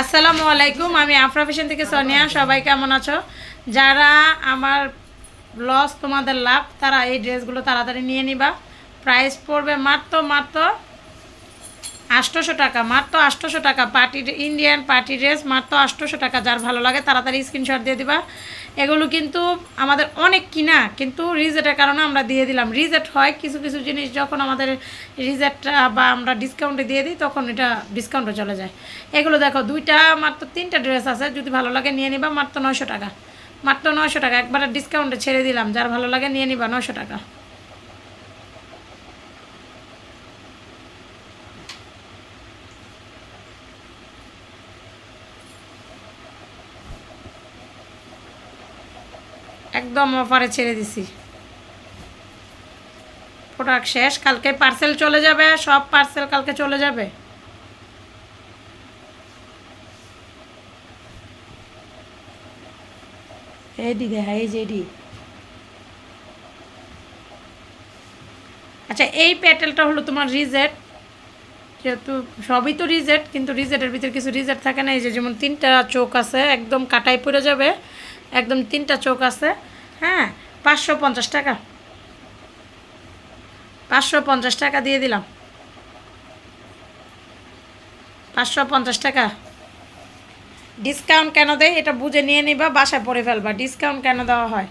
আসসালামু আলাইকুম, আমি আফরা ফ্যাশন থেকে সোনিয়া, সবাই কেমন আছো? যারা আমার লস তোমাদের লাভ, তারা এই ড্রেসগুলো তাড়াতাড়ি নিয়ে নিবা। প্রাইস পড়বে মাত্র মাত্র আটশোশো টাকা, মাত্র আটশোশো টাকা। পার্টি ইন্ডিয়ান পার্টি ড্রেস, মাত্র আটশোশো টাকা। যার ভালো লাগে তাড়াতাড়ি স্ক্রিনশট দিয়ে দিবা। এগুলো কিন্তু আমাদের অনেক কিনা, কিন্তু রিজেটের কারণে আমরা দিয়ে দিলাম। রিজেট হয় কিছু কিছু জিনিস যখন আমাদের রিজেটটা বা আমরা ডিসকাউন্টে দিয়ে দিই, তখন এটা ডিসকাউন্টে চলে যায়। এগুলো দেখো, দুইটা, মাত্র তিনটা ড্রেস আছে। যদি ভালো লাগে নিয়ে নিবা, মাত্র নয়শো টাকা। মাত্র নয়শো টাকা। একবারে ডিসকাউন্টে ছেড়ে দিলাম। যার ভালো লাগে নিয়ে নিবা, নয়শো টাকা। একদম অফারে ছেড়ে দিছি। প্রোডাক্ট শেষ, কালকে পার্সেল চলে যাবে, সব পার্সেল কালকে চলে যাবে। এডি দেখা, এই যে এডি আচ্ছা এই প্যাটেলটা হলো তোমার রিজেট। যেহেতু সবই তো রিজেট, কিন্তু রিজেটের ভিতরে কিছু রিজেট থাকে না। এই যে যেমন তিনটা চোখ আছে, একদম কাটাই পড়ে যাবে, একদম তিনটা চোখ আছে। হ্যাঁ পাঁচশো পঞ্চাশ টাকা। পাঁচশো পঞ্চাশ টাকা দিয়ে দিলাম। পাঁচশো পঞ্চাশ টাকা। ডিসকাউন্ট কেন দেয় এটা বুঝে নিয়ে নিবা, বাসায় পরে ফেলবা। ডিসকাউন্ট কেন দেওয়া হয়?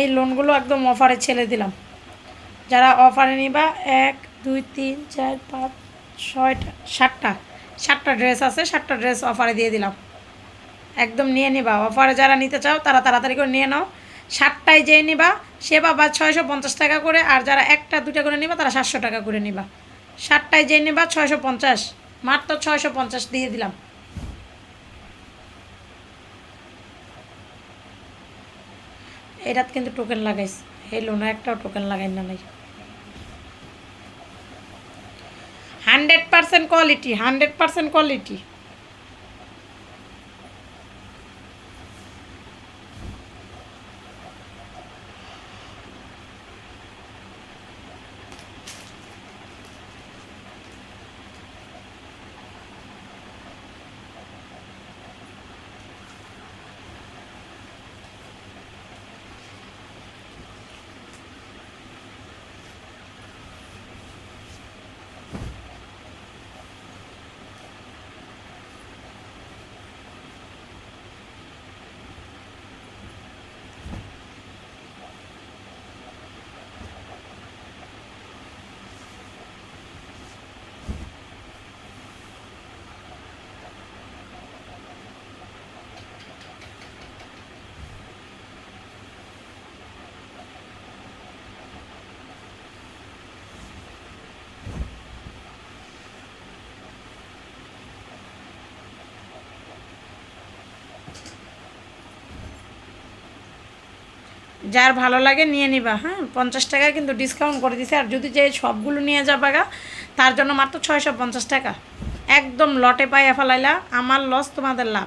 এই লোনগুলো একদম অফারে ছেড়ে দিলাম। যারা অফারে নিবা এক, দুই, তিন, চার, পাঁচ, ছয়টা, সাতটা সাতটা ড্রেস আছে, সাতটা ড্রেস অফারে দিয়ে দিলাম। একদম নিয়ে নিবা। অফারে যারা নিতে চাও, তারা তাড়াতাড়ি করে নিয়ে নাও। সাতটায় যেয়ে নিবা, সে বাবা ছয়শো পঞ্চাশ টাকা করে, আর যারা একটা দুটা করে নিবা, তারা সাতশো টাকা করে নিবা। সাতটায় যেয়ে নিবা, ছয়শো পঞ্চাশ। মাত্র ছয়শো পঞ্চাশ দিয়ে দিলাম। এটাত কিন্তু টোকেন লাগাইস এই লোনা একটাও টোকেন লাগাই না নাই hundred percent quality hundred percent quality. যার ভালো লাগে নিয়ে নিবা হ্যাঁ? পঞ্চাশ টাকা কিন্তু ডিসকাউন্ট করে দিছে। আর যদি যে সবগুলো নিয়ে যাবা গা, তার জন্য মাত্র ছয়শো পঞ্চাশ টাকা। একদম লটে পাইয়া ফেলাইলা, আমার লস তোমাদের লাভ।